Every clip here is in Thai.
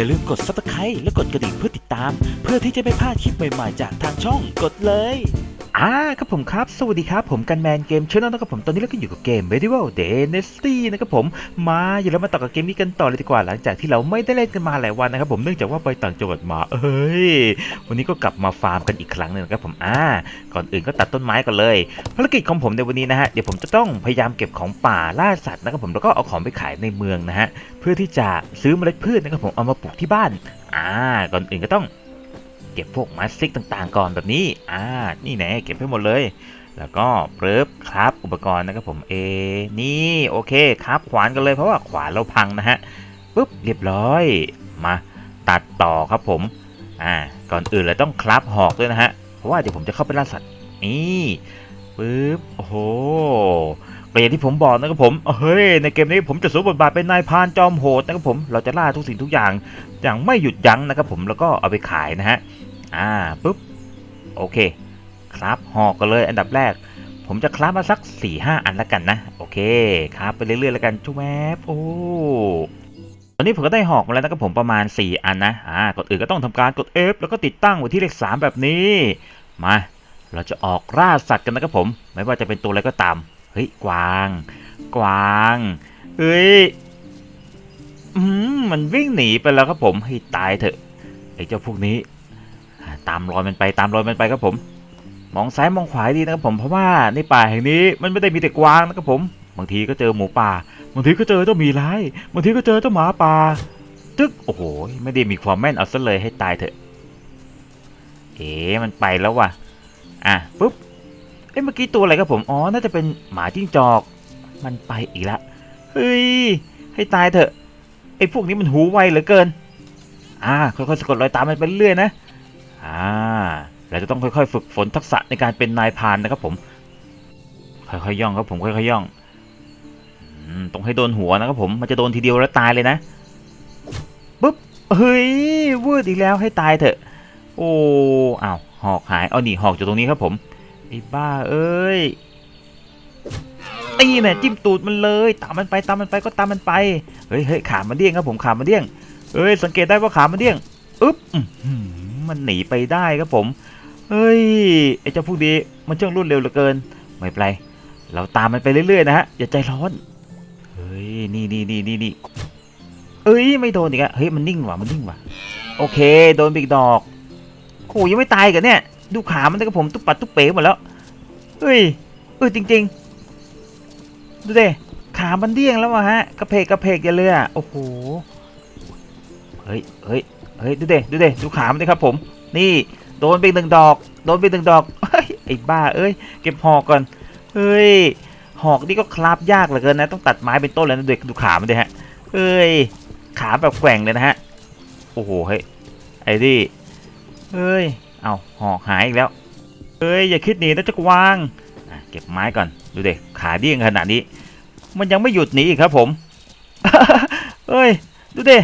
อย่าลืมกด subscribe และกดกระดิ่งเพื่อติดตาม เพื่อที่จะไม่พลาดคลิปใหม่ๆ จากทางช่องกดเลย อ่าครับผมครับ สวัสดีครับ ผมกันแมนเกมช n น l นะครับผม ตอนนี้เราก็อยู่กับเกม Medieval Dynasty นะครับผม มาอยู่แล้วมาต่อกับเกมนี้กันต่อเลยดีกว่า หลังจากที่เราไม่ได้เล่นกันมาหลายวันนะครับผม เนื่องจากว่าไปต่างจังหวัดมา เอ้ย วันนี้ก็กลับมาฟาร์มกันอีกครั้งหนึ่งนะครับผม อ่า ก่อนอื่นก็ตัดต้นไม้ก่อนเลย ภารกิจของผมในวันนี้นะฮะ เดี๋ยวผมจะต้องพยายามเก็บของป่าล่าสัตว์นะครับผม แล้วก็เอาของไปขายในเมืองนะฮะ เพื่อที่จะซื้อเมล็ดพืชนะครับผม เอามาปลูกที่บ้าน อ่า ก่อนอื่นก็ต้อง เก็บพวกมาสซิกต่างๆ ก่อนแบบนี้ อ่า นี่แน่เก็บให้หมดเลย แล้วก็เปิบครับอุปกรณ์นะครับผมเอ นี่โอเคครับขวานกันเลยเพราะว่าขวานเราพังนะฮะปุ๊บเรียบร้อย มาตัดต่อครับผม อ่า ก่อนอื่นเลยต้องคลับหอกด้วยนะฮะ เพราะว่าเดี๋ยวผมจะเข้าไปล่าสัตว์ นี่ปึ๊บ โอ้โห ก็อย่างที่ผมบอกนะครับผมเฮ้ยในเกมนี้ผมจะสวมบทบาทเป็นนายพานจอมโหดนะครับผมเราจะล่าทุกสิ่งทุกอย่าง อย่างไม่หยุดยั้งนะครับผมแล้วก็เอาไปขายนะฮะอ่าปุ๊บโอเคครับหอกกันเลยอันดับแรก ผมจะคราฟมาสัก4ี่ห้าอันละกันนะ โอเคครับไปเรื่อยๆแล้วกันชุบแมบโอ้ตอนนี้ผมก็ได้หอกมาแล้วนะครับผมประมาณ 4 อันนะอ่าก่อนอื่นก็ต้องทำการกด F แล้วก็ติดตั้งไว้ที่เลข 3 แบบนี้ มา เราจะออกล่าสัตว์กันนะครับผม ไม่ว่าจะเป็นตัวอะไรก็ตาม เฮ้ยกวาง กวางเฮ้ยอืมมันวิ่งหนีไปแล้วครับผมให้ตายเถอะไอ้เจ้าพวกนี้ ตามรอยมันไปตามรอยมันไปครับผม มองซ้ายมองขวาดีนะครับผมเพราะว่าในป่าแห่งนี้มันไม่ได้มีแต่กวางนะครับผมบางทีก็เจอหมูป่าบางทีก็เจอเจ้ามีร้ายบางทีก็เจอเจ้าหมาป่าตึ๊กโอ้โหไม่ได้มีความแม่นเอาซะเลยให้ตายเถอะ เอ๋มันไปแล้วว่ะอะปุ๊บ เอ้เมื่อกี้ตัวอะไรครับผม อ๋อ น่าจะเป็นหมาจิ้งจอก มันไปอีกละ เฮ้ย ให้ตายเถอะ ไอ้พวกนี้มันหูไวเหลือเกิน อ่า ค่อยๆสะกดรอยตามมันไปเรื่อยนะ อ่า เราจะต้องค่อยๆ ฝึกฝนทักษะในการเป็นนายพานนะครับผม ค่อยๆย่องครับผม ค่อยๆย่องต้องให้โดนหัวนะครับผม มันจะโดนทีเดียวแล้วตายเลยนะปุ๊บ เฮ้ยวืดอีกแล้วให้ตายเถอะ โอ้อ้าวหอกหาย เอาหนีหอกอยู่ตรงนี้ครับผม ไอ้บ้าเอ้ย ตีเนี่ยจิ้มตูดมันเลย ตามมันไปตามมันไปก็ตามมันไป เฮ้ยเฮ้ยขามันเดี้ยงครับผมขามันเดี้ยงเฮ้ยสังเกตได้ว่าขามันเดี้ยงอึ๊บมันหนีไปได้ครับผม เฮ้ยไอ้เจ้าพวกนี้มันช่างรวดเร็วเหลือเกิน ไม่เป็นไร เราตามมันไปเรื่อยๆนะฮะอย่าใจร้อน เฮ้ยนี่นี่นี่นี่นี่เอ้ยไม่โดนอีกอะเฮ้ยมันนิ่งว่ะมันนิ่งว่ะ โอเค โดนไปอีกดอกโอ้ยยังไม่ตายกันเนี่ย ดูขามันนะครับผมตุ๊บปัดตุ๊บเป๋หมดแล้วเฮ้ยเออจริง ๆ ดูเดิขามันเดี้ยงแล้วอะฮะกระเพกกระเพกอย่าเลยอะโอ้โหเฮ้ยเฮ้ยเฮ้ยดูเดดูเดดูขามันดิครับ ผม นี่โดนไปหนึ่งดอก โดนไปหนึ่งดอกไอ้บ้าเอ้ยเก็บหอกก่อนเฮ้ยหอกนี่ก็คราบยากเหลือเกินนะต้องตัดไม้เป็นต้นเลยนะเด็กดูขามันดิฮะเฮ้ยขาแบบแกว่งเลยนะฮะโอ้โหเฮ้ยไอ้ดิเฮ้ย เอาหอกหายอีกแล้วเฮ้ยอย่าคิดหนีนะจะวางเก็บไม้ก่อนดูเด็กขาเดี้ยงขนาดนี้ มันยังไม่หยุดหนีอีกครับผมเฮ้ยดูเด็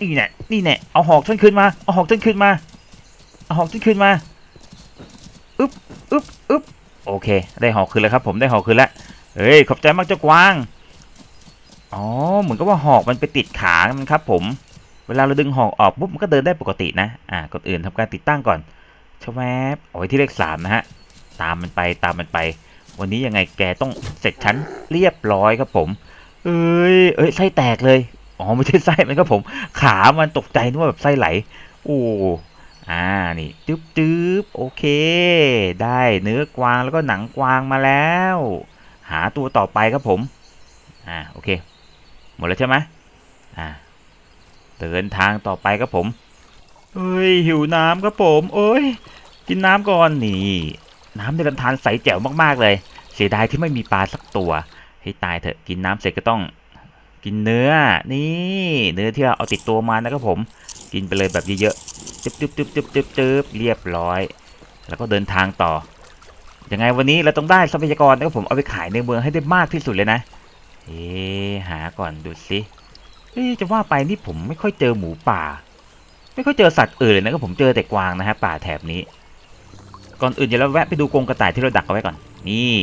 นี่แน่นี่แน่เอาหอกฉันขึ้นมาเอาหอกฉันขึ้นมาเอาหอกฉันขึ้นมาอึ๊บอึ๊บอึ๊บโอเค ได้หอกคืนแล้วครับ ผมได้หอกคืนแล้วเฮ้ยขอบใจมากเจ้ากวางอ๋อเหมือนกับว่าหอกมันไปติดขามันครับ ผม วลาเราดึงหอกออกปุ๊บมันก็เดินได้ปกตินะ อ่าก่อนอื่นทำการติดตั้งก่อนชวแวบเอาไว้ที่เลขสามนะฮะ ตามมันไปตามมันไป วันนี้ยังไงแกต้องเสร็จชั้นเรียบร้อยครับผม เอ้ย เอ้ยไส้แตกเลย อ๋อไม่ใช่ไส้มันครับผม ขามันตกใจนึกว่าแบบไส้ไหล โอ้อ่านี่จึ๊บจึ๊บโอเค ได้เนื้อกวางแล้วก็หนังกวางมาแล้ว หาตัวต่อไปครับผม อ่าโอเค หมดแล้วใช่ไหมอ่า เดินทางต่อไปครับผมเฮ้ยหิวน้ำครับผม โอ้ยกินน้ำก่อนนี่ น้ำในลำธารใสแจ๋วมากๆเลย เสียดายที่ไม่มีปลาสักตัว ให้ตายเถอะกินน้ำเสร็จก็ต้อง กินเนื้อนี่ เนื้อที่เราเอาติดตัวมานะครับผม กินไปเลยแบบเยอะๆจึ๊บจึ๊บจึ๊บจึ๊บจึ๊บจึ๊บเรียบร้อย แล้วก็เดินทางต่อยังไงวันนี้เราต้องได้ทรัพยากรนะครับผมเอาไปขายในเมืองให้ได้มากที่สุดเลยนะเอ๊ะหาก่อนดูสิ เอ๊จะว่าไปนี่ผมไม่ค่อยเจอหมูป่า ไม่ค่อยเจอสัตว์อื่นเลยนะครับผมเจอแต่กวางนะฮะป่าแถบนี้ ก่อนอื่นเดี๋ยวเราแวะไปดูกรงกระต่ายที่เราดักเอาไว้ก่อน นี่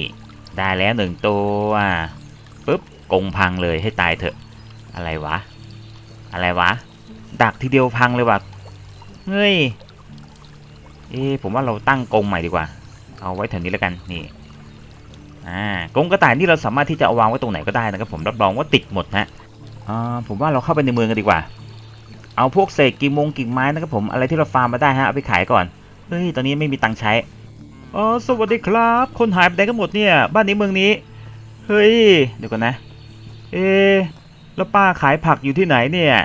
ได้แล้วหนึ่งตัวปุ๊บกรงพังเลยให้ตายเถอะ อะไรวะ อะไรวะ ดักทีเดียวพังเลยว่ะเฮ้ยเอ๊ผมว่าเราตั้งกรงใหม่ดีกว่า เอาไว้แถวนี้แล้วกันนี่อ่ากรงกระต่ายนี่เราสามารถที่จะเอาวางไว้ตรงไหนก็ได้นะครับผมรับรองว่าติดหมดนะ อ่าผมว่าเราเข้าไปในเมืองกันดีกว่า เอาพวกเศษกิ่งมงกิ่งไม้นะครับผมอะไรที่เราฟาร์มมาได้ฮะเอาไปขายก่อนเฮ้ยตอนนี้ไม่มีตังค์ใช้อ๋อสวัสดีครับ คนหายไปไหนกันหมดเนี่ย บ้านนี้เมืองนี้เฮ้ยเดี๋ยวก่อนนะ เอ๊แล้วป้าขายผักอยู่ที่ไหนเนี่ย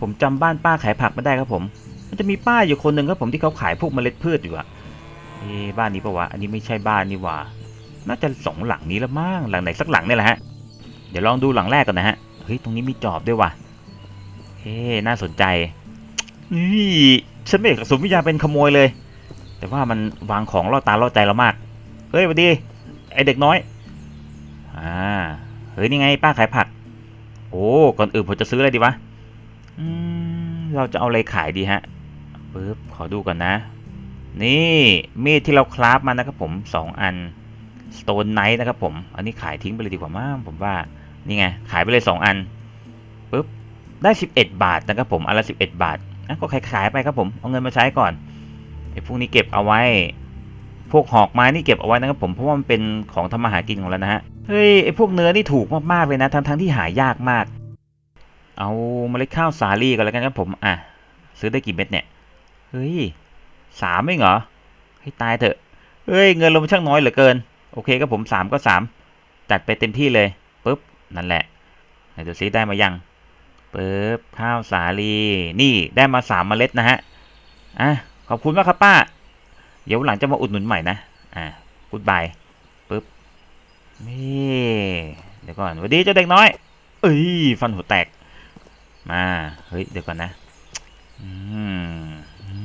ผมจำบ้านป้าขายผักไม่ได้ครับผม มันจะมีป้าอยู่คนหนึ่งครับผมที่เขาขายพวกเมล็ดพืชอยู่อะเอ๊บ้านนี้ปะวะ อันนี้ไม่ใช่บ้านนี่ว่า น่าจะสองหลังนี้ละมั้งหลังไหนสักหลังเนี่ยแหละฮะ เดี๋ยวลองดูหลังแรกก่อนนะฮะ เฮ้ย ตรงนี้มีจอบด้วยว่ะ เฮ้น่าสนใจ นี่ฉันไม่เอกสมวิญญาเป็นขโมยเลย แต่ว่ามันวางของล่อตาล่อใจเรามาก เฮ้ยวัสดี ไอเด็กน้อย อ่า เฮ้ย นี่ไง ป้าขายผัก โอ้ ก่อนอื่นผมจะซื้ออะไรดีวะ อืม เราจะเอาอะไรขายดีฮะปึ๊บ ขอดูก่อนนะ นี่มีดที่เราคราฟมานะครับผมสองอัน Stone Knight นะครับผม อันนี้ขายทิ้งไปเลยดีกว่ามั้งผมว่า นี่ไง ขายไปเลยสองอันปึ๊บ ได้ 11 บาทนะครับผม อันละ 11 บาทอะก็ขายขายไปครับผม เอาเงินมาใช้ก่อน ไอ้พวกนี้เก็บเอาไว้ พวกหอกไม้นี่เก็บเอาไว้นะครับผม เพราะว่ามันเป็นของทำมาหากินของเรานะฮะ เฮ้ย ไอ้พวกเนื้อนี่ถูกมากๆเลยนะ ทั้งทั้งที่หายากมาก เอาเมล็ดข้าวสาลี่ก่อนแล้วกันครับผม อะ ซื้อได้กี่เม็ดเนี่ย เฮ้ยสามเองเหรอ ให้ตายเถอะเฮ้ย เงินเราช่างน้อยเหลือเกิน โอเคครับผมสามก็สามจัดไปเต็มที่เลยปุ๊บนั่นแหละไหนดูซิได้มายังปึ๊บข้าวสาลีนี่ได้มาสามเมล็ดนะฮะอะขอบคุณมากครับป้า เดี๋ยวหลังจะมาอุดหนุนใหม่นะอะกูดบายปึ๊บนี่เดี๋ยวก่อนสวัสดีเจ้าเด็กน้อย เอ้ยฟันหัวแตกมาเฮ้ยเดี๋ยวก่อนนะอืมอื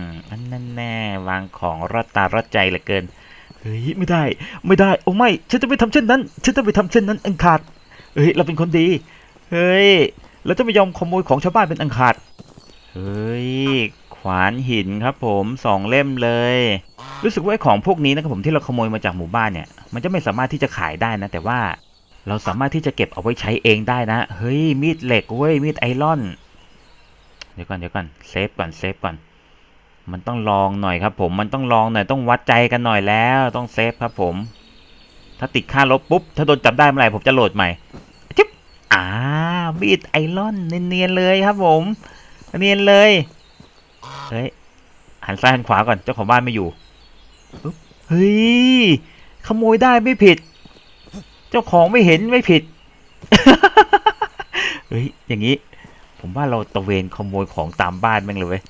มอันนั้นแน่วางของรอดตารอดใจเหลือเกิน เฮ้ยไม่ได้ ไม่ได้โอ้ไม่ฉันจะไม่ทำเช่นนั้น ฉันจะไม่ทำเช่นนั้นอันขาดเฮ้ยเราเป็นคนดี เฮ้ยเราจะไม่ยอมขโมยของชาวบ้านเป็นอันขาดเฮ้ยขวานหินครับผมสองเล่มเลย รู้สึกว่าของพวกนี้นะครับผมที่เราขโมยมาจากหมู่บ้านเนี่ย มันจะไม่สามารถที่จะขายได้นะ แต่ว่าเราสามารถที่จะเก็บเอาไว้ใช้เองได้นะ เฮ้ยมีดเหล็กเว้ยมีดไอรอน เดี๋ยวก่อนเดี๋ยวก่อนเซฟก่อนเซฟก่อน มันต้องลองหน่อยครับ ผมมันต้องลองหน่อยต้องวัดใจกันหน่อยแล้วต้องเซฟครับผม ถ้าติดค่าลบปุ๊บ ถ้าโดนจับได้เมื่อไหร่ผมจะโหลดใหม่จิ๊บอ่ามีดไอรอนเนียนๆเลยครับ ผมเนียนเลยเฮ้ยหันซ้ายหันขวาก่อนเจ้าของบ้านไม่อยู่เฮ้ยขโมยได้ไม่ผิด เจ้าของไม่เห็นไม่ผิดเฮ้ยอย่างนี้ ผมว่าเราตระเวนขโมยของตามบ้านแม่งเลยเว้ย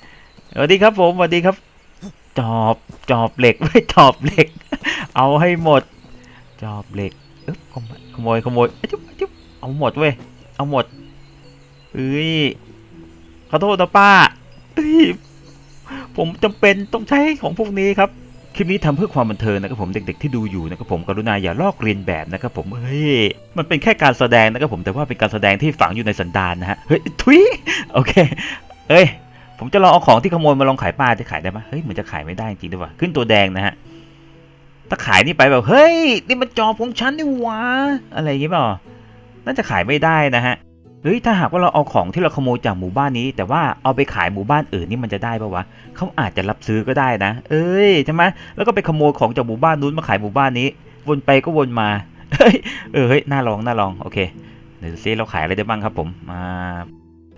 สวัสดีครับผมสวัสดีครับ จอบจอบเหล็กไม่จอบเหล็ก เอาให้หมด จอบเหล็กเอ๊บขโมยขโมยขโมยอะจุ๊บอะจุ๊บเอาหมดเว้ยเอาหมดเอ้ยขอโทษนะป้าเอ้ยผมจำเป็นต้องใช้ของพวกนี้ครับคลิปนี้ทำเพื่อความบันเทิงนะครับผมเด็กๆที่ดูอยู่นะครับผมกรุณาอย่าลอกเรียนแบบนะครับผมเฮ้ยมันเป็นแค่การแสดงนะครับผมแต่ว่าเป็นการแสดงที่ฝังอยู่ในสันดานนะฮะเฮ้ยทุยโอเคเอ้ย ผมจะลองเอาของที่ขโมยมาลองขายป้าจะขายได้ไหมเฮ้ยเหมือนจะขายไม่ได้จริงด้วยว่ะขึ้นตัวแดงนะฮะถ้าขายนี่ไปแบบเฮ้ยนี่มันจอของฉันนี่วะอะไรอย่างเงี้เปล่าน่าจะขายไม่ได้นะฮะเฮ้ยถ้าหากว่าเราเอาของที่เราขโมยจากหมู่บ้านนี้ แต่ว่าเอาไปขายหมู่บ้านอื่นนี่มันจะได้ปะวะเขาอาจจะรับซื้อก็ได้นะ เอ้ยใช่ไหมแล้วก็ไปขโมยของจากหมู่บ้านนู้นมาขายหมู่บ้านนี้ วนไปก็วนมาเฮ้ยเออเฮ้ยน่าลองน่าลองโอเคเดี๋ยวซิเราขายอะไรได้บ้างครับผมมา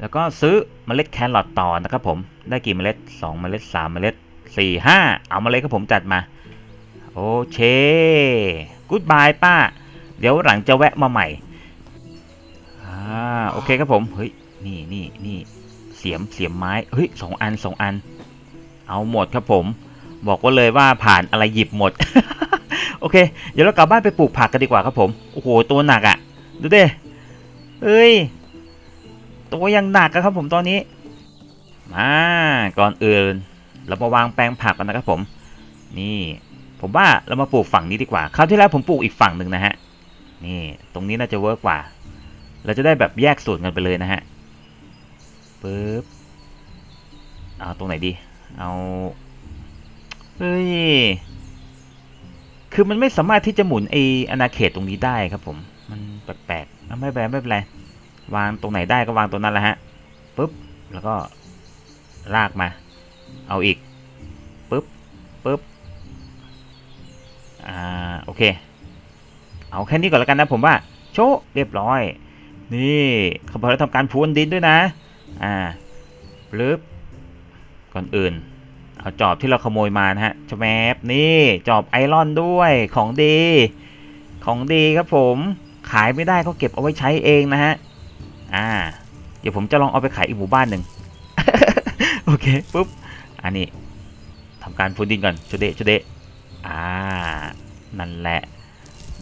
แล้วก็ซื้อเมล็ดแครอทต่อนะครับผมได้กี่เมล็ดสองเมล็ดสามเมล็ดสี่ห้าเอามาเลยครับผมจัดมา โอเคกูดบายป้า เดี๋ยวหลังจะแวะมาใหม่อ่าโอเคครับผมเฮ้ยนี่นี่นี่เสียมเสียมไม้เฮ้ยสองอันสองอัน เอาหมดครับผม บอกว่าเลยว่าผ่านอะไรหยิบหมด โอเค เดี๋ยวเรากลับบ้านไปปลูกผักกันดีกว่าครับผม โอ้โหตัวหนักอะ่ะ ดูดิเอ้ย ตัวยังหนักครับผมตอนนี้ มาก่อนอื่น เรามาวางแปลงผักกันนะครับผม นี่ ผมว่าเรามาปลูกฝั่งนี้ดีกว่า คราวที่แล้วผมปลูกอีกฝั่งหนึ่งนะฮะ นี่ ตรงนี้น่าจะเวิร์กกว่า เราจะได้แบบแยกส่วนกันไปเลยนะฮะปึ๊บ เอาตรงไหนดี เอา เฮ้ย คือมันไม่สามารถที่จะหมุนไออาณาเขตตรงนี้ได้ครับผม มันแปลกๆไม่เป็นไรไม่เป็นไร วางตรงไหนได้ก็วางตรงนั้นแหละฮะปุ๊บแล้วก็ลากมา เอาอีกปุ๊บปุ๊บอ่าโอเค เอาแค่นี้ก่อนแล้วกันนะผมว่าโชะเรียบร้อย นี่เขาบอกให้ทำการพรวนดินด้วยนะอ่าปึ๊บก่อนอื่น เอาจอบที่เราขโมยมานะฮะชแมบนี่จอบไอรอนด้วยของดี ของดีครับผมขายไม่ได้ก็เก็บเอาไว้ใช้เองนะฮะ อ่า เดี๋ยวผมจะลองเอาไปขายอีกหมู่บ้านหนึ่งโอเคปุ๊บอันนี้ทำการพรวนดินก่อนชุดเดะชุดเดอ่า นั่นแหละ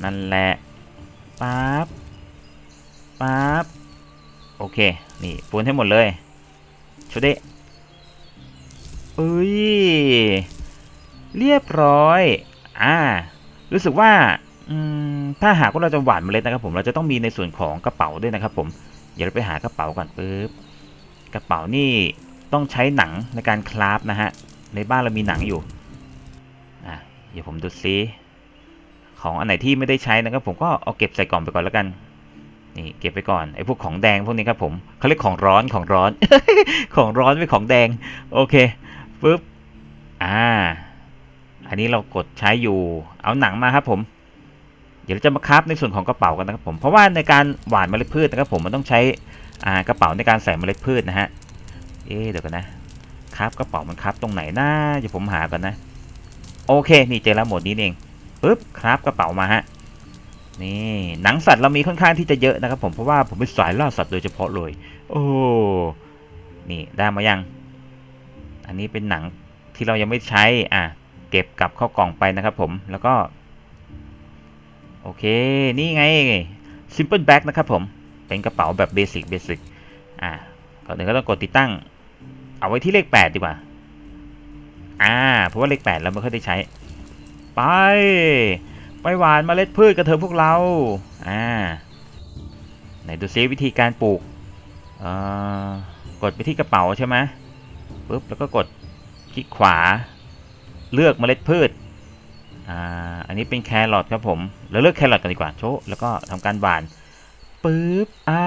นั่นแหละปั๊บปั๊บโอเค นี่พรวนให้หมดเลยชุดเดเอ้ย เรียบร้อย อ่า รู้สึกว่าอืมถ้าหากว่าเราจะหวานเมล็ดนะครับผม เราจะต้องมีในส่วนของกระเป๋าด้วยนะครับผม ดี๋ยวเราไปหากระเป๋าก่อนปึ๊บกระเป๋านี่ต้องใช้หนังในการคราฟนะฮะในบ้านเรามีหนังอยู่อะเดี๋ยวผมดูซิของอันไหนที่ไม่ได้ใช้นะครับผมก็เอาเก็บใส่กล่องไปก่อนแล้วกันนี่เก็บไปก่อนไอ้พวกของแดงพวกนี้ครับผมเขาเรียกของร้อนของร้อน ของร้อนไม่ของแดงโอเคปึ๊บอ่าอันนี้เรากดใช้อยู่ เอาหนังมาครับผม ดี๋ยวเราจะมาคราฟในส่วนของกระเป๋ากันนะครับผม เพราะว่าในการหว่านเมล็ดพืชนะครับผมมันต้องใช้กระเป๋าในการใส่เมล็ดพืชนะฮะ เอ๊เดี๋ยวกันนะครับกระเป๋ามันครับตรงไหนนะเดี๋ยวผมหาก่อนนะ โอเค นี่เจอแล้วหมดนี้เองปึ๊บครับกระเป๋ามาฮะ นี่หนังสัตว์เรามีค่อนข้างที่จะเยอะนะครับผมเพราะว่าผมเป็นสายล่าสัตว์โดยเฉพาะเลย โอ้นี่ได้มายัง อันนี้เป็นหนังที่เรายังไม่ใช้อะเก็บกลับเข้ากล่องไปนะครับผมแล้วก็ โอเค นี่ไง simple bag นะครับผม เป็นกระเป๋าแบบเบสิกเบสิกอ่าก่อนอื่นก็ต้องกดติดตั้ง เอาไว้ที่เลขแปดดีกว่า อ่า เพราะว่าเลขแปดเราไม่ค่อยได้ใช้ ไป ไปหวานเมล็ดพืชกันเถอะพวกเรา อ่า ไหนดูซิวิธีการปลูก เอ่อ กดไปที่กระเป๋าใช่ไหมปุ๊บ แล้วก็กดคลิกขวา เลือกเมล็ดพืช อ่าอันนี้เป็นแครอทครับผมเราเลือกแครอทกันดีกว่าโชะแล้วก็ทำการหวานปึ๊บอ่า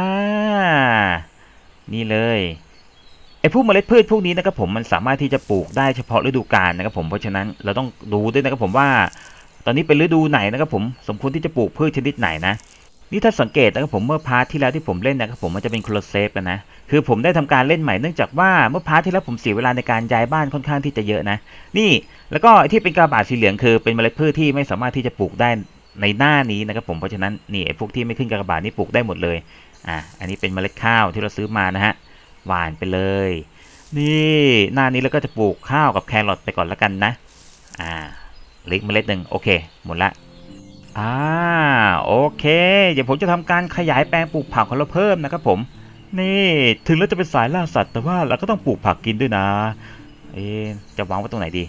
นี่เลยไอ้พวกเมล็ดพืชพวกนี้นะครับผมมันสามารถที่จะปลูกได้เฉพาะฤดูกาลนะครับผมเพราะฉะนั้นเราต้องดูด้วยนะครับผมว่า ตอนนี้เป็นฤดูไหนนะครับผมสมควรที่จะปลูกพืชชนิดไหนนะ นี่ถ้าสังเกตนะครับผมเมื่อพาร์ทที่แล้วที่ผมเล่นนะครับผมมันจะเป็นโคลเซฟกันนะคือผมได้ทำการเล่นใหม่เนื่องจากว่าเมื่อพาร์ทที่แล้วผมเสียเวลาในการย้ายบ้านค่อนข้างที่จะเยอะนะ นี่แล้วก็ที่เป็นกระบาดสีเหลืองคือเป็นเมล็ดพืชที่ไม่สามารถที่จะปลูกได้ในหน้านี้นะครับผมเพราะฉะนั้นนี่พวกที่ไม่ขึ้นกระบาดนี่ปลูกได้หมดเลยอะอันนี้เป็นเมล็ดข้าวที่เราซื้อมานะฮะหวานไปเลย นี่หน้านี้เราก็จะปลูกข้าวกับแครอทไปก่อนแล้วกันนะอ่าเล็กเมล็ดหนึ่งโอเค หมดละ อ่าโอเค เดี๋ยวผมจะทำการขยายแปลงปลูกผักของเราเพิ่มนะครับผม นี่ถึงเราจะเป็นสายล่าสัตว์แต่ว่าเราก็ต้องปลูกผักกินด้วยนะ เอ๊จะวางไว้ตรงไหนดี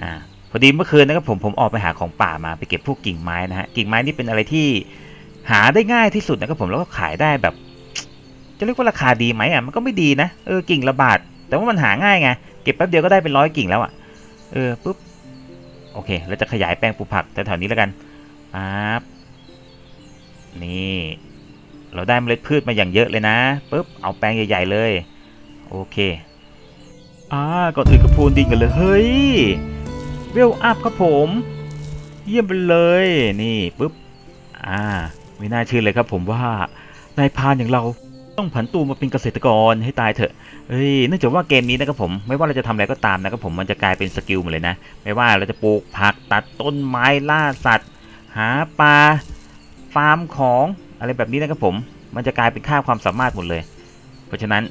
อ่าพอดีเมื่อคืนนะครับผมผมออกไปหาของป่ามาไปเก็บพวกกิ่งไม้นะฮะกิ่งไม้นี่เป็นอะไรที่หาได้ง่ายที่สุดนะครับผมแล้วก็ขายได้แบบ จะเรียกว่าราคาดีไหมอะมันก็ไม่ดีนะเออกิ่งละบาทแต่ว่ามันหาง่ายไงเก็บแป๊บเดียวก็ได้เป็นร้อยกิ่งแล้วอะเออปุ๊บโอเค เราจะขยายแปลงปลูกผักแถวๆนี้แล้วกัน ปั๊บนี่ เราได้เมล็ดพืชมาอย่างเยอะเลยนะปุ๊บเอาแปลงใหญ่ ๆ เลย โอเคอ่าก่อนอื่นก็พูนดินกันเลย เฮ้ยเวลอัพครับผม เยี่ยมไปเลยนี่ปุ๊บอ่าไม่น่าเชื่อเลยครับผมว่านายพานอย่างเราต้องผันตัวมาเป็นเกษตรกรให้ตายเถอะ เฮ้ย เนื่องจากว่าเกมนี้นะครับผม ไม่ว่าเราจะทำอะไรก็ตามนะครับผม มันจะกลายเป็นสกิลหมดเลยนะ ไม่ว่าเราจะปลูกผักตัดต้นไม้ล่าสัตว์ หาปลาฟาร์มของอะไรแบบนี้นะครับผม มันจะกลายเป็นค่าความสามารถหมดเลย เพราะฉะนั้น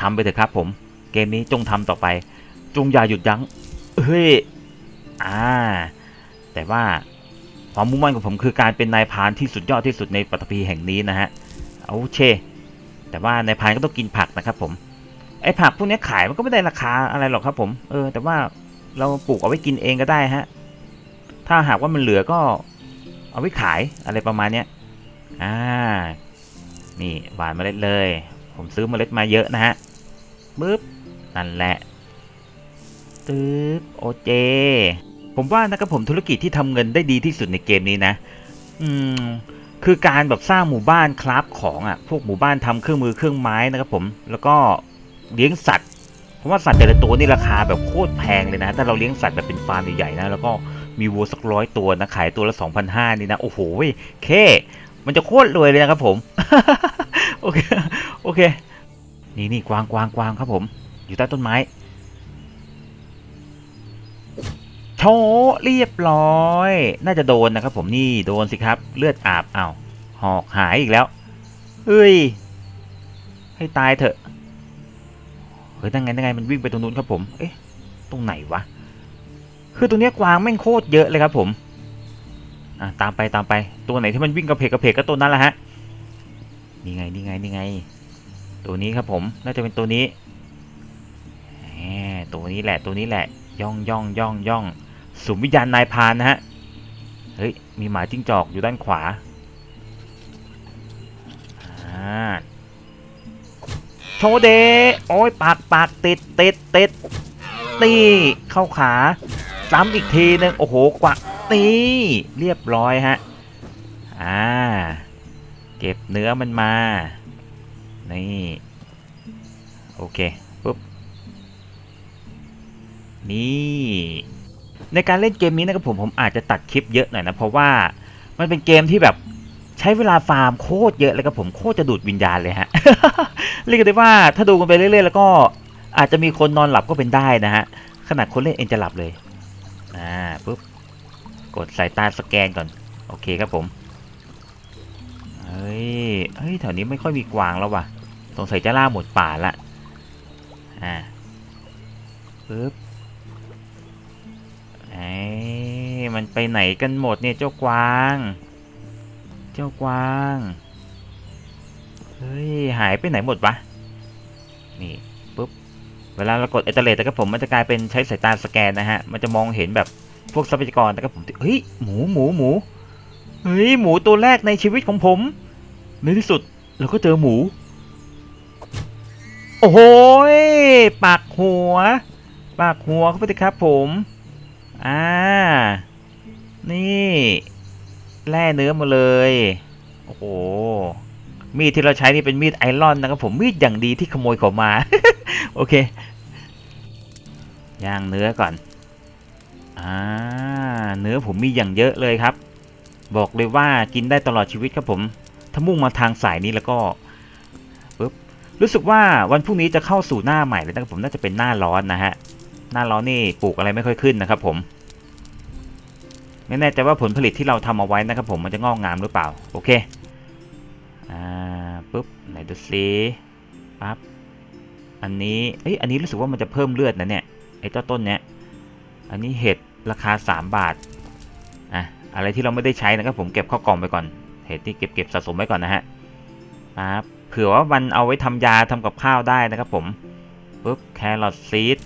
ทำไปเถอะครับผม เกมนี้จงทำต่อไป จงอย่าหยุดยั้งเฮ้ยอ่า แต่ว่าความมุ่งมั่นของผมคือการเป็นนายพานที่สุดยอดที่สุดในปฐพีแห่งนี้นะฮะโอเคแต่ว่านายพานก็ต้องกินผักนะครับผม ไอ้ผักพวกนี้ขายมันก็ไม่ได้ราคาอะไรหรอกครับผม เออ แต่ว่าเราปลูกเอาไว้กินเองก็ได้ฮะ ถ้าหากว่ามันเหลือก็ เอาไว้ขายอะไรประมาณเนี้ยอ่านี่หวานเมล็ดเลย ผมซื้อเมล็ดมาเยอะนะฮะปึ๊บนั่นแหละตึ๊บโอเจ ผมว่านะครับผมธุรกิจที่ทำเงินได้ดีที่สุดในเกมนี้นะ อืมคือการแบบสร้างหมู่บ้านคราฟของอะ พวกหมู่บ้านทำเครื่องมือเครื่องไม้นะครับผม แล้วก็เลี้ยงสัตว์ เพราะว่าสัตว์แต่ละตัวนี่ราคาแบบโคตรแพงเลยนะ ถ้าเราเลี้ยงสัตว์แบบเป็นฟาร์มใหญ่ๆนะ แล้วก็ มีวัวสักร้อยตัวนะ ขายตัวละ 2,500 นี่นะ โอ้โหเว้ยเค มันจะโคตรรวยเลยนะครับผม โอเค โอเค นี่นี่กวางกวางกวางครับผม อยู่ใต้ต้นไม้โชว์เรียบร้อย น่าจะโดนนะครับผมนี่โดนสิครับ เลือดอาบอ้าวหอกหายอีกแล้ว เฮ้ย ให้ตายเถอะ เฮ้ยนั่งไงนั่งไงมันวิ่งไปตรงนู้นครับผม เอ๊ะ ตรงไหนวะ คือตรงเนี้ยกวางแม่งโคตรเยอะเลยครับผมอะตามไปตามไปตัวไหนที่มันวิ่งกระเพกกระเพกก็ตัวนั้นแหละฮะนี่ไงนี่ไงนี่ไง ตัวนี้ครับผมน่าจะเป็นตัวนี้แหมตัวนี้แหละตัวนี้แหละ ย่องย่องย่องย่องสุมวิญญาณนายพานนะฮะเฮ้ยมีหมาจิ้งจอกอยู่ด้านขวาอาโชเดโอ้ยปากปากติดติดติดนี่เข้าขา ซ้ำอีกทีหนึงโอ้โหกว่านี่เรียบร้อยฮะอ่าเก็บเนื้อมันมา นี่ โอเคปุ๊บนี่ในการเล่นเกมนี้นะครับผมผมอาจจะตัดคลิปเยอะหน่อยนะ เพราะว่ามันเป็นเกมที่แบบใช้เวลาฟาร์มโคตรเยอะเลยครับผมโคตรจะดูดวิญญาณเลยฮะเรียกได้ว่าถ้าดูกันไปเรื่อยๆ แล้วก็อาจจะมีคนนอนหลับก็เป็นได้นะฮะขนาดคนเล่นเองจะหลับเลย อ่าปุ๊บ กดสายตาสแกนก่อน โอเคครับผม เฮ้ย เฮ้ย แถวนี้ไม่ค่อยมีกวางแล้วว่ะ สงสัยจะล่าหมดป่าละ อ่าปึ๊บไอ้ยมันไปไหนกันหมดเนี่ยเจ้ากวาง เจ้ากวาง เฮ้ย หายไปไหนหมดวะ นี่ เวลาเรากดเอเตเลตนะครับผมมันจะกลายเป็นใช้สายตาสแกนนะฮะ มันจะมองเห็นแบบพวกทรัพยากรนะครับผมเฮ้ยหมูหมูหมูเฮ้ยหมูตัวแรกในชีวิตของผม ในที่สุดเราก็เจอหมู โอ้โหปากหัว ปากหัวเข้าไปสิครับผม อ่า นี่แล่เนื้อมาเลย โอ้โห มีดที่เราใช้นี่เป็นมีดไอรอนนะครับผม มีดอย่างดีที่ขโมยเขามา โอเค ย่างเนื้อก่อนอ่าเนื้อผมมีอย่างเยอะเลยครับ บอกเลยว่ากินได้ตลอดชีวิตครับผม ถ้ามุ่งมาทางสายนี้แล้วก็ปึ๊บรู้สึกว่าวันพรุ่งนี้จะเข้าสู่หน้าใหม่เลยนะครับผมน่าจะเป็นหน้าร้อนนะฮะหน้าร้อนนี่ปลูกอะไรไม่ค่อยขึ้นนะครับผมไม่แน่ใจว่าผลผลิตที่เราทำเอาไว้นะครับผมมันจะงอกงามหรือเปล่า โอเคอ่าปุ๊บไหนดูซิปั๊บอันนี้เอ้ยอันนี้รู้สึกว่ามันจะเพิ่มเลือดนะเนี่ย ไอ้เจ้าต้นเนี้ยอันนี้เห็ดราคา 3 บาทอะอะไรที่เราไม่ได้ใช้นะครับผมเก็บเข้ากล่องไปก่อน เห็ดที่เก็บเก็บสะสมไว้ก่อนนะฮะปั๊บเผื่อว่ามันเอาไว้ทำยาทำกับข้าวได้นะครับผมปุ๊บแครอทซีด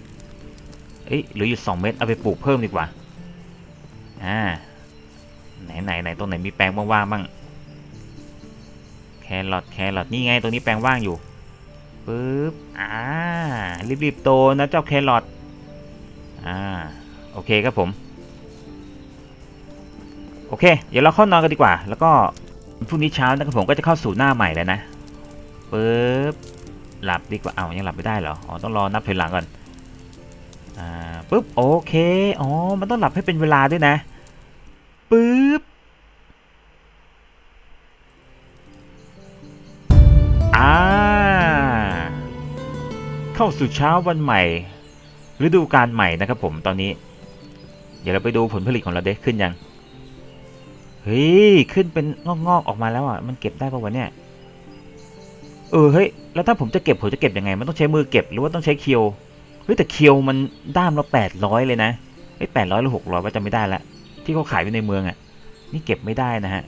เอ้ยเหลืออยู่ 2 เม็ดเอาไปปลูกเพิ่มดีกว่าอ่าไหนไหนไหนตรงไหนมีแปลงว่างๆบ้างแครอทแครอทนี่ไงตัวนี้แปลงว่างอยู่ปึ๊บอ่ารีบๆโตนะเจ้าแครอท อ่าโอเคครับผม โอเค เดี๋ยวเราเข้านอนกันดีกว่า แล้วก็พรุ่งนี้เช้านะครับผมก็จะเข้าสู่หน้าใหม่แล้วนะปึ๊บหลับดีกว่าเอายังหลับไม่ได้เหรออ๋อต้องรอนับถอยหลังก่อนอ่าปึ๊บโอเคอ๋อมันต้องหลับให้เป็นเวลาด้วยนะปึ๊บอ่าเข้าสู่เช้าวันใหม่ ฤดูกาลใหม่นะครับผมตอนนี้ เดี๋ยวเราไปดูผลผลิตของเราเด็ขึ้นยังเฮ้ยขึ้นเป็นงอกๆออกมาแล้วอะมันเก็บได้ปะวะเนี่ยเออเฮ้ยแล้วถ้าผมจะเก็บผมจะเก็บยังไง มันต้องใช้มือเก็บหรือว่าต้องใช้เคียวเฮ้ยแต่เคียวมันด้ามละแปดร้อยเลยนะเฮ้ยแปดร้อยหรือหกร้อยว่าจำไม่ได้ละที่เขาขายอยู่ในเมืองอะ นี่เก็บไม่ได้นะฮะ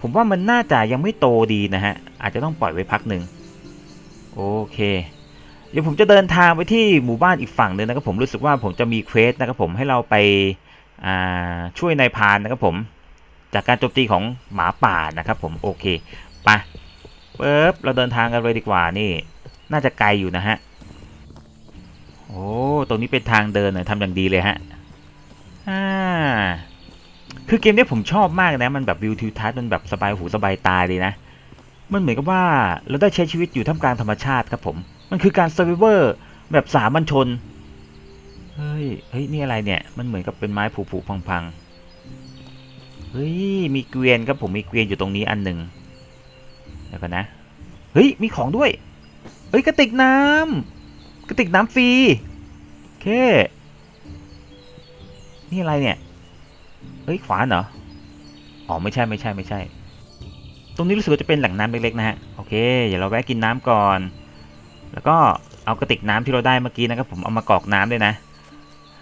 ผมว่ามันน่าจะยังไม่โตดีนะฮะอาจจะต้องปล่อยไว้พักหนึ่งโอเค เดี๋ยวผมจะเดินทางไปที่หมู่บ้านอีกฝั่งหนึ่งนะครับผมรู้สึกว่าผมจะมีเควสนะครับผมให้เราไปาช่วยนายพานนะครับผม จากการโจมตีของหมาป่านะครับผมโอเคไปปึ๊บเราเดินทางกันเลยดีกว่านี่ น่าจะไกลอยู่นะฮะโอ้ตรงนี้เป็นทางเดินนะทำอย่างดีเลยฮะอ่าคือเกมนี้ผมชอบมากนะมันแบบวิวทิวทัศน์มันแบบสบายหูสบายตาเลยนะ มันเหมือนกับว่าเราได้ใช้ชีวิตอยู่ท่ามกลางธรรมชาติครับผม มันคือการเซอร์ไ v เวอร์แบบสามัญชน เฮ้ย เฮ้ย นี่อะไรเนี่ย มันเหมือนกับเป็นไม้ผุๆพังๆ เฮ้ย มีเกวียนครับผมมีเกวียนอยู่ตรงนี้อันหนึ่งแล้วกันนะ เฮ้ย มีของด้วย เฮ้ยกระติกน้ำกระติกน้ำฟรีโอเค นี่อะไรเนี่ย เฮ้ย ขวานเหรอ อ๋อ ไม่ใช่ ไม่ใช่ ไม่ใช่ ตรงนี้รู้สึกว่าจะเป็นแหล่งน้ำเล็กๆนะฮะ โอเค เดี๋ยวเราแวะกินน้ำก่อน แล้วก็เอากระติกน้ำที่เราได้เมื่อกี้นะครับผมเอามากรอกน้ำด้วยนะ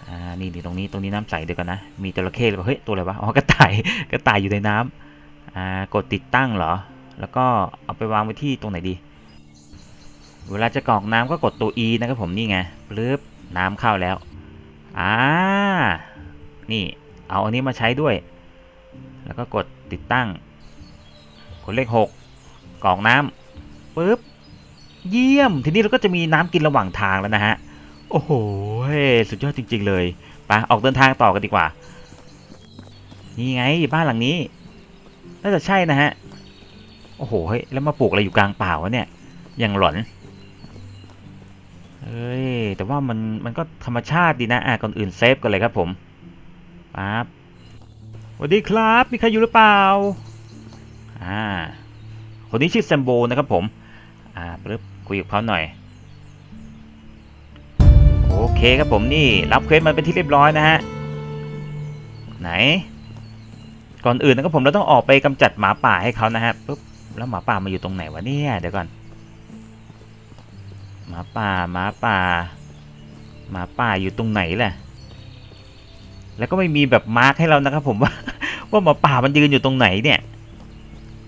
อ่านี่นี่ตรงนี้ตรงนี้น้ำใสเดี๋ยวกันนะ มีจระเข้หรือเปล่าเฮ้ยตัวอะไรวะอ๋อกระต่ายกระต่ายอยู่ในน้ำอ่ากดติดตั้งเหรอ แล้วก็เอาไปวางไว้ที่ตรงไหนดี เวลาจะกรอกน้ำก็กดตัว E นะครับผมนี่ไงปึ๊บน้ำเข้าแล้วอ่านี่เอาอันนี้มาใช้ด้วย แล้วก็กดติดตั้งกดเลขหกกรอกน้ำปึ๊บ เยี่ยม ทีนี้เราก็จะมีน้ำกินระหว่างทางแล้วนะฮะ โอ้โห สุดยอดจริง ๆ เลยไปออกเดินทางต่อกันดีกว่า นี่ไงบ้านหลังนี้ น่าจะใช่นะฮะ โอ้โห เฮ้ย แล้วมาปลูกอะไรอยู่กลางป่าวะเนี่ย อย่างหลอนเอ้ย แต่ว่ามัน มันก็ธรรมชาติดีนะ อะ ก่อนอื่นเซฟกันเลยครับผมปั๊บสวัสดีครับ มีใครอยู่หรือเปล่า อ่า คนนี้ชื่อแซมโบนะครับผม อ่าปึ๊บ คุยกับเขาหน่อย โอเคครับผมนี่รับเควสมาเป็นที่เรียบร้อยนะฮะ ไหน ก่อนอื่นนะครับผมเราต้องออกไปกำจัดหมาป่าให้เขานะฮะปุ๊บแล้วหมาป่ามาอยู่ตรงไหนวะเนี่ยเดี๋ยวก่อน หมาป่าหมาป่าหมาป่าอยู่ตรงไหนแหละแล้วก็ไม่มีแบบมาร์กให้เรานะครับผมว่าว่าหมาป่ามันยืนอยู่ตรงไหนเนี่ย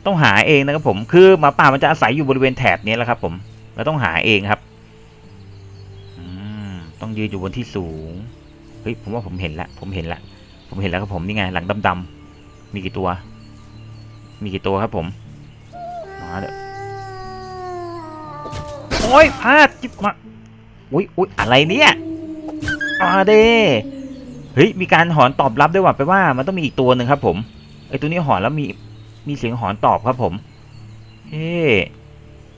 ต้องหาเองนะครับผมคือหมาป่ามันจะอาศัยอยู่บริเวณแถบนี้แหละครับผม เราต้องหาเองครับอืมต้องยืนอยู่บนที่สูง เฮ้ยผมว่าผมเห็นละผมเห็นละผมเห็นแล้วครับผมนี่ไงหลังดำๆมีกี่ตัว มีกี่ตัวครับผมมาเด้อโอ้ยพลาดจิบมาอุ้ยอุ้ยอะไรเนี่ยมาเด้เฮ้ยมีการหอนตอบรับด้วยว่ะแปว่า มันต้องมีอีกตัวหนึ่งครับ ผมไอตัวนี้หอนแล้วมีมีเสียงหอนตอบครับผมเฮ้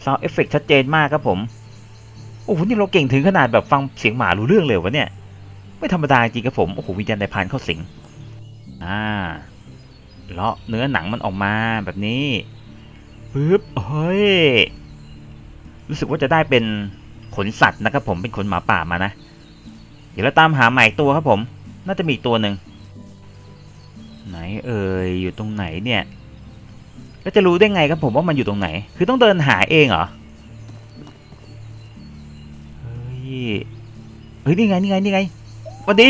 ซาวเอฟเฟกชัดเจนมากครับผม โอ้โห นี่เราเก่งถึงขนาดแบบฟังเสียงหมารู้เรื่องเลยวะเนี่ย ไม่ธรรมดาจริงครับผม โอ้โห วิญญาณในพานเข้าสิง อ่า เลาะเนื้อหนังมันออกมาแบบนี้ปึ๊บเฮ้ย รู้สึกว่าจะได้เป็นขนสัตว์นะครับผม เป็นขนหมาป่ามานะ เดี๋ยวเราตามหาใหม่ตัวครับผม น่าจะมีตัวหนึ่ง ไหนเอ่ย อยู่ตรงไหนเนี่ย แล้วจะรู้ได้ไงครับผมว่ามันอยู่ตรงไหน คือต้องเดินหาเองเหรอ เฮ้ย เฮ้ย นี่ไง นี่ไง นี่ไงสวัสดี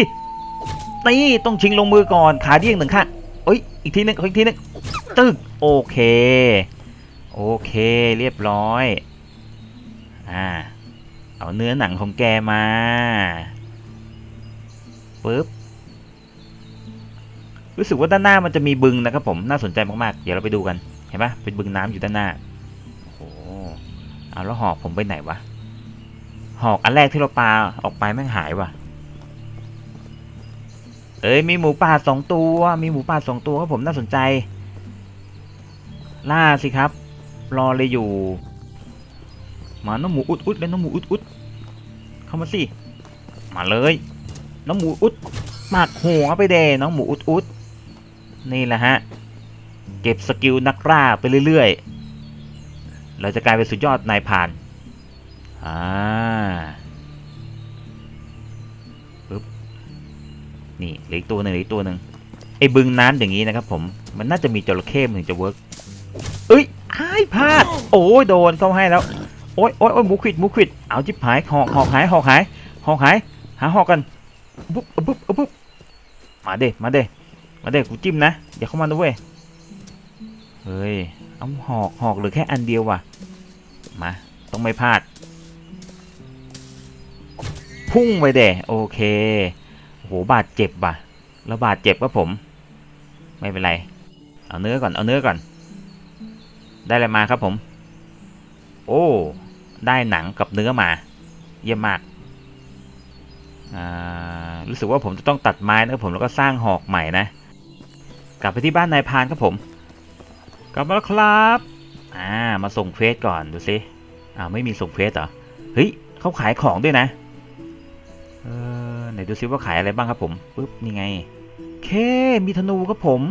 นี่ต้องชิงลงมือก่อน ขาเดี้ยงหนึ่งข้างเอ้ย อีกทีนึงอีกทีนึงตึกโอเค โอเค เรียบร้อย อ่า เอาเนื้อหนังของแกมาปึ๊บรู้สึกว่าด้านหน้ามันจะมีบึงนะครับผมน่าสนใจมากๆ เดี๋ยวเราไปดูกัน เห็นปะเป็นบึงน้ำอยู่ด้านหน้าโอ้โหเอาแล้วหอกผมไปไหนวะหอกอันแรกที่เราปาออกไปแม่งหายว่ะเอ้ยมีหมูป่าสองตัวมีหมูป่าสองตัวครับผมน่าสนใจ ล่าสิครับ รอเลยอยู่ มาน้องหมูอุดอุดเลยน้องหมูอุดอุดเข้ามาสิมาเลย น้องหมูอุดหมักหัวไปเดน้องหมูอุดอุดนี่แหละฮะ เก็บสกิลนักล่าไปเรื่อยๆ เราจะกลายเป็นสุดยอดนายพานอ่าปึ๊บนี่เหลืออีกตัวหนึ่งเหลืออีกตัวหนึ่งไอ้บึงน้ำอย่างนี้นะครับผมมันน่าจะมีจระเข้มันถึงจะเวิร์กเอ้ยอ้ายพลาด โอ้ยโดนเข้าให้แล้ว โอ้ยโอ้ยโอ้ยมูขวิดมูขวิดเอาจิบหายหอกหอกหายหอกหายหอกหาย หาหอกกันปุ๊บปุ๊บปุ๊บมาเด้มาเด้มาเด้กูจิ้มนะอย่าเข้ามานะเว้ย ฮ้ย เอาหอกหอกเหลือแค่อันเดียววะมา ต้องไม่พลาด พุ่งไปเด้โอเคโหบาดเจ็บว่ะ แล้วบาดเจ็บก็ผม ไม่เป็นไร เอาเนื้อก่อน เอาเนื้อก่อน ได้อะไรมาครับผม โอ้ ได้หนังกับเนื้อมา เยี่ยมมากอ่ารู้สึกว่าผมจะต้องตัดไม้นะครับผม แล้วก็สร้างหอกใหม่นะ กลับไปที่บ้านนายพานครับผม กลับมาแล้วครับ อ่า มาส่งเควสก่อนดูสิอ้าวไม่มีส่งเควสเหรอ เฮ้ยเขาขายของด้วยนะ เออไหนดูซิว่าขายอะไรบ้างครับผมปุ๊บนี่ไง เคมีธนูครับผม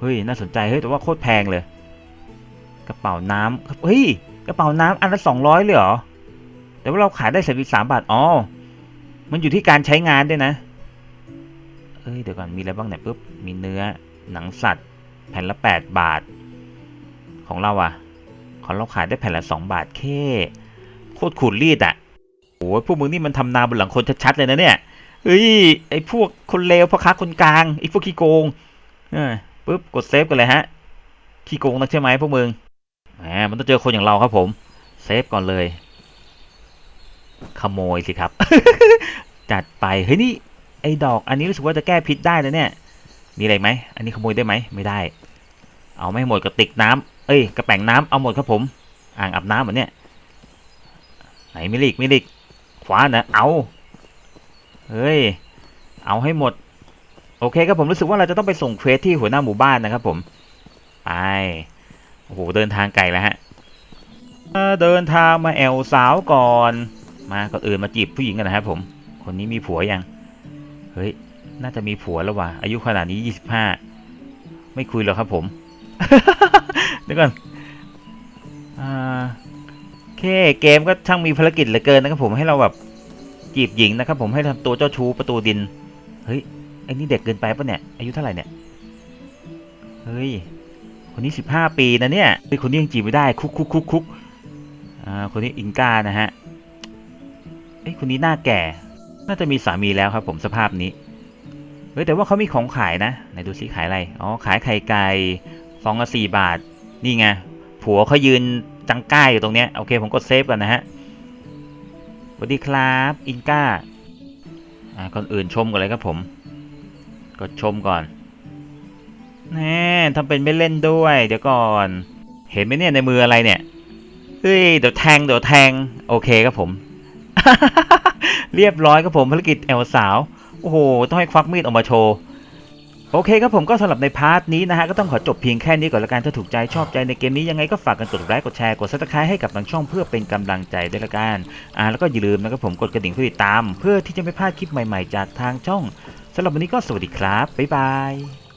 เฮ้ยน่าสนใจเฮ้ยแต่ว่าโคตรแพงเลย กระเป๋าน้ำครับเฮ้ยกระเป๋าน้ำอันละสองร้อยเลยเหรอ แต่ว่าเราขายได้สามสามบาท อ๋อ มันอยู่ที่การใช้งานด้วยนะ เอ้ยเดี๋ยวก่อนมีอะไรบ้างเนี่ยปุ๊บมีเนื้อหนังสัตว์ แผ่นละแปดบาท ของเราอะของเราขายได้แผ่นละสองบาทแค่โคตรขูดรีดอะโอ้ยพวกมึงนี่มันทำนาบนหลังคนชัดๆเลยนะเนี่ยเฮ้ยไอพวกคนเลวพ่อค้าคนกลางไอพวกขี้โกงเออปุ๊บกดเซฟกันเลยฮะขี้โกงนะใช่ไหมพวกมึงแหมมันต้องเจอคนอย่างเราครับผมเซฟก่อนเลย ขโมยสิครับ จัดไปเฮ้ยนี่ไอดอกอันนี้รู้สึกว่าจะแก้พิษได้นะเนี่ย มีอะไรไหมอันนี้ขโมยได้ไหมไม่ได้ เอาไม่หมดกระติกน้ำเอ้ยกระแป่งน้ำเอาหมดครับผม อ่างอาบน้ำเหมือนเนี่ยไหนมิลิกมิลิกขวานะเอาเฮ้ยเอาให้หมด โอเคครับผมรู้สึกว่าเราจะต้องไปส่งเควสที่หัวหน้าหมู่บ้านนะครับผมไปโอ้โหเดินทางไกลแล้วฮะเดินทางมาแอลสาวก่อน มาก่ออื่นมาจีบผู้หญิงกันนะครับผม คนนี้มีผัวยัง เฮ้ย น่าจะมีผัวแล้วว่ะ อายุขนาดนี้ยี่สิบห้า ไม่คุยหรอกครับผม เดี๋ยวก่อนอ่าโอเค เกมก็ช่างมีภารกิจเหลือเกินนะครับผมให้เราแบบจีบหญิงนะครับผมให้ทำตัวเจ้าชู้ประตูดิน เฮ้ยไอ้นี่เด็กเกินไปปะเนี่ย อายุเท่าไหร่เนี่ย เฮ้ย คนนี้สิบห้าปีนะเนี่ยเฮ้ยคนนี้ยังจีบไม่ได้ คุกคุกคุกคุกอ่า คนนี้อิงกานะฮะ เอ้ยคนนี้หน้าแก่ น่าจะมีสามีแล้วครับผมสภาพนี้เฮ้ยแต่ว่าเขามีของขายนะไหนดูซิขายอะไรอ๋อขายไข่ไก่ฟองละสี่บาท นี่ไงผัวเขายืนจังก้าอยู่ตรงเนี้ยโอเคผมกดเซฟก่อนนะฮะสวัสดีครับอินก้าอ่าก่อนอื่นชมก่อนเลยครับผม กดชมก่อนแน่ทำเป็นไม่เล่นด้วย เดี๋ยวก่อน เห็นไหมเนี่ยในมืออะไรเนี่ยเฮ้ยเดี๋ยวแทงเดี๋ยวแทงโอเคครับผม เรียบร้อยครับผมภารกิจแอลสาว โอ้โห ต้องให้ควักมีดออกมาโชว์โอเคครับผมก็สำหรับในพาร์ทนี้นะฮะก็ต้องขอจบเพียงแค่นี้ก่อนละกันถ้าถูกใจชอบใจในเกมนี้ยังไงก็ฝากกันกดไลค์กดแชร์กดซับสไครต์ให้กับทางช่องเพื่อเป็นกำลังใจด้วยละกันอ่าแล้วก็อย่าลืมนะครับผมกดกระดิ่งเพื่อติดตาม เพื่อที่จะไม่พลาดคลิปใหม่ๆ จากทางช่องสำหรับวันนี้ก็สวัสดีครับบ๊ายบาย